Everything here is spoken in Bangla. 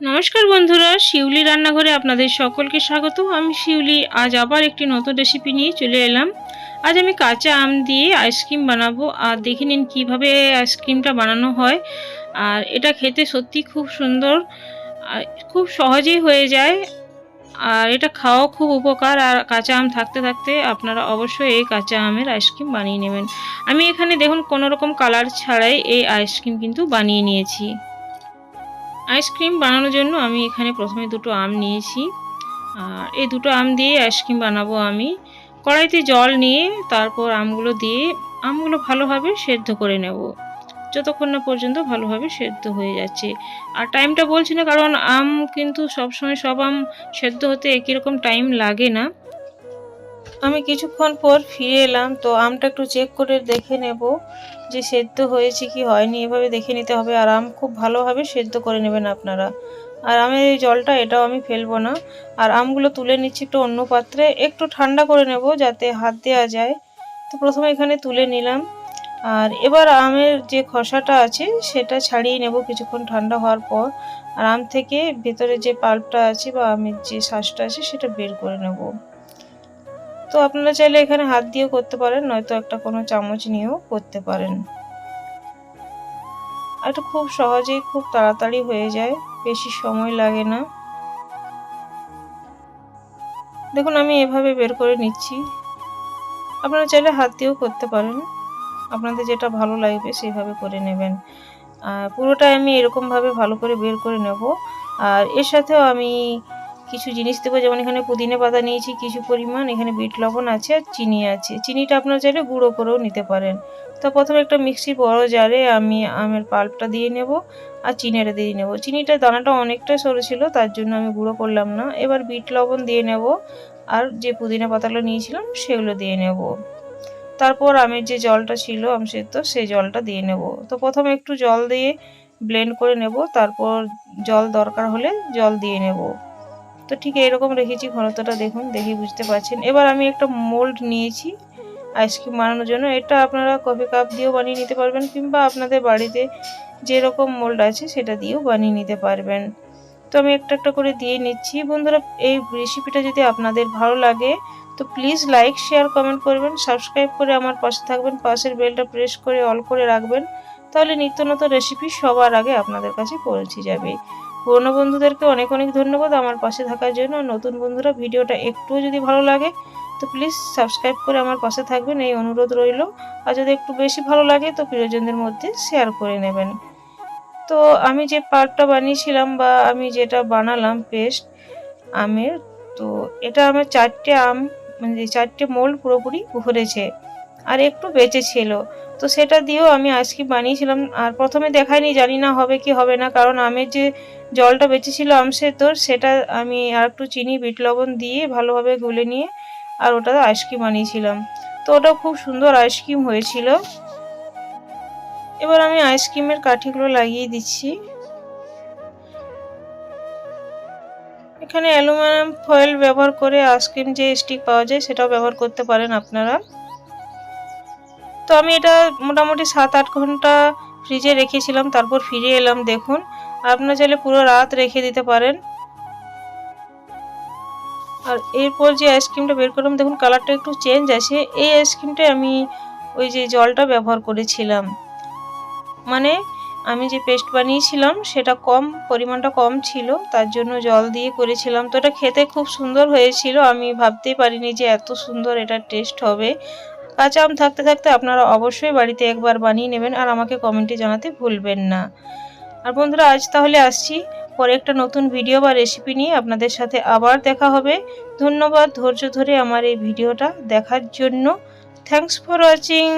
নমস্কার বন্ধুরা, শিউলি রান্নাঘরে আপনাদের সকলকে স্বাগত। আমি শিউলি, আজ আবার একটি নতুন রেসিপি নিয়ে চলে এলাম। আজ আমি কাঁচা আম দিয়ে আইসক্রিম বানাবো। আর দেখে নিন কীভাবে আইসক্রিমটা বানানো হয়। আর এটা খেতে সত্যি খুব সুন্দর খুব সহজেই হয়ে যায়। আর এটা খাওয়াও খুব উপকার। আর কাঁচা আম থাকতে থাকতে আপনারা অবশ্যই এই কাঁচা আমের আইসক্রিম বানিয়ে নেবেন। আমি এখানে দেখুন, কোনো রকম কালার ছাড়াই এই আইসক্রিম কিন্তু বানিয়ে নিয়েছি। আইসক্রিম বানানোর জন্য আমি এখানে প্রথমে দুটো আম নিয়েছি। আর এই দুটো আম দিয়ে আইসক্রিম বানাবো আমি। কড়াইতে জল নিয়ে তারপর আমগুলো দিয়ে আমগুলো ভালোভাবে সেদ্ধ করে নেব। যতক্ষণ না পর্যন্ত ভালোভাবে সেদ্ধ হয়ে যাচ্ছে। আর টাইমটা বলছি না, কারণ আম কিন্তু সবসময় সব আম সেদ্ধ হতে একই রকম টাইম লাগে না। আমি কিছুক্ষণ পর ফিরে এলাম, তো আমটা একটু চেক করে দেখে নেব যে সেদ্ধ হয়েছে কি হয়নি। এভাবে দেখে নিতে হবে, আর আম খুব ভালোভাবে সেদ্ধ করে নেবেন আপনারা। আর আমের এই জলটা, এটাও আমি ফেলব না। আর আমগুলো তুলে নিচ্ছি একটু অন্য পাত্রে, একটু ঠান্ডা করে নেব যাতে হাত দেওয়া যায়। তো প্রথমে এখানে তুলে নিলাম। আর এবার আমের যে খসাটা আছে, সেটা ছাড়িয়ে নেব কিছুক্ষণ ঠান্ডা হওয়ার পর। আর আম থেকে ভেতরে যে পাল্পটা আছে বা আমের যে শ্বাসটা আছে, সেটা বের করে নেব। তো আপনারা চাইলে এখানে হাত দিয়েও করতে পারেন, নয়তো একটা কোনো চামচ নিয়েও করতে পারেন। এটা খুব সহজেই খুব তাড়াতাড়ি হয়ে যায়, বেশি সময় লাগে না। দেখুন, আমি এভাবে বের করে নিচ্ছি। আপনারা চাইলে হাত দিয়েও করতে পারেন। আপনাদের যেটা ভালো লাগবে সেইভাবে করে নেবেন। পুরোটাই আমি এরকমভাবে ভালো করে বের করে নেব। আর এর সাথেও আমি কিছু জিনিস দেবো, যেমন এখানে পুদিনা পাতা নিয়েছি, কিছু পরিমাণ, এখানে বিট লবণ আছে আর চিনি আছে। চিনিটা আপনারা চাইলে গুঁড়ো করেও নিতে পারেন। তো প্রথমে একটা মিক্সির বড় জারে আমি আমের পাল্পটা দিয়ে নেব আর চিনিটা দিয়ে নেব। চিনিটার দানাটা অনেকটা সরু ছিল, তার জন্য আমি গুঁড়ো করলাম না। এবার বিট লবণ দিয়ে নেব আর যে পুদিনা পাতাগুলো নিয়েছিলাম সেগুলো দিয়ে নেব। তারপর আমের যে জলটা ছিল, আম সেদ্ধ, সেই জলটা দিয়ে নেব। তো প্রথমে একটু জল দিয়ে ব্লেন্ড করে নেব, তারপর জল দরকার হলে জল দিয়ে নেব। তো ঠিক এরকম রেখেছি ঘনত্বটা দেখুন, দেখি বুঝতে পারছেন। এবার আমি একটা মোল্ড নিয়েছি আইসক্রিম বানানোর জন্য। এটা আপনারা কফি কাপ দিয়েও বানিয়ে নিতে পারবেন কিংবা আপনাদের বাড়িতে যেরকম মোল্ড আছে সেটা দিয়েও বানিয়ে নিতে পারবেন। তো আমি একটা একটা করে দিয়ে নিচ্ছি। বন্ধুরা, এই রেসিপিটা যদি আপনাদের ভালো লাগে, তো প্লিজ লাইক শেয়ার কমেন্ট করবেন সাবস্ক্রাইব করে আমার পাশে থাকবেন, পাশের বেলটা প্রেস করে অল করে রাখবেন। তাহলে নিত্য নতুন রেসিপি সবার আগে আপনাদের কাছে পৌঁছে যাবে। পুরনো বন্ধুদেরকে অনেক অনেক ধন্যবাদ আমার পাশে থাকার জন্য। নতুন বন্ধুরা, ভিডিওটা একটুও যদি ভালো লাগে, তো প্লিজ সাবস্ক্রাইব করে আমার পাশে থাকবেন, এই অনুরোধ রইল। আর যদি একটু বেশি ভালো লাগে, তো প্রিয়জনদের মধ্যে শেয়ার করে নেবেন। তো আমি যে পার্টটা বানিয়েছিলাম বা আমি যেটা বানালাম পেস্ট আমের, তো এটা আমার চারটে আম মানে চারটে মোল পুরোপুরি ভরেছে আর একটু বেঁচে ছিল। তো সেটা দিয়েও আমি আইসক্রিম বানিয়েছিলাম। আর প্রথমে দেখাইনি জানি না হবে কি হবে না। কারণ আমের যে জলটা বেঁচেছিল আমসের তোর সেটা আমি আর একটু চিনি, বিট লবণ দিয়ে ভালোভাবে গুলে নিয়ে আর ওটা আইসক্রিম বানিয়েছিলাম। তো ওটা খুব সুন্দর আইসক্রিম হয়েছিল। এবার আমি আইসক্রিমের কাঠিগুলো লাগিয়ে দিচ্ছি। এখানে অ্যালুমিনিয়াম ফয়েল ব্যবহার করে আইসক্রিম যে স্টিক পাওয়া যায়, সেটাও ব্যবহার করতে পারেন আপনারা। তো আমি এটা মোটামুটি সাত আট ঘণ্টা ফ্রিজে রেখেছিলাম, তারপর ফিরে এলাম, দেখুন। আপনার চাইলে পুরো রাত রেখে দিতে পারেন। আর এরপর যে আইসক্রিমটা বের করলাম, দেখুন কালারটা একটু চেঞ্জ আছে। এই আইসক্রিমটাই আমি ওই যে জলটা ব্যবহার করেছিলাম। মানে আমি যে পেস্ট বানিয়েছিলাম, সেটা কম, পরিমাণটা কম ছিল, তার জন্য জল দিয়ে করেছিলাম। তো এটা খেতে খুব সুন্দর হয়েছিল, আমি ভাবতেই পারিনি যে এত সুন্দর এটা টেস্ট হবে। কাঁচা আম থাকতে থাকতে আপনারা অবশ্যই বাড়িতে একবার বানিয়ে নেবেন আর আমাকে কমেন্টে জানাতে ভুলবেন না। আর বন্ধুরা, আজ তাহলে আসছি। পরে একটা নতুন ভিডিও বা রেসিপি নিয়ে আপনাদের সাথে আবার দেখা হবে। ধন্যবাদ ধৈর্য ধরে আমার এই ভিডিওটা দেখার জন্য। Thanks for watching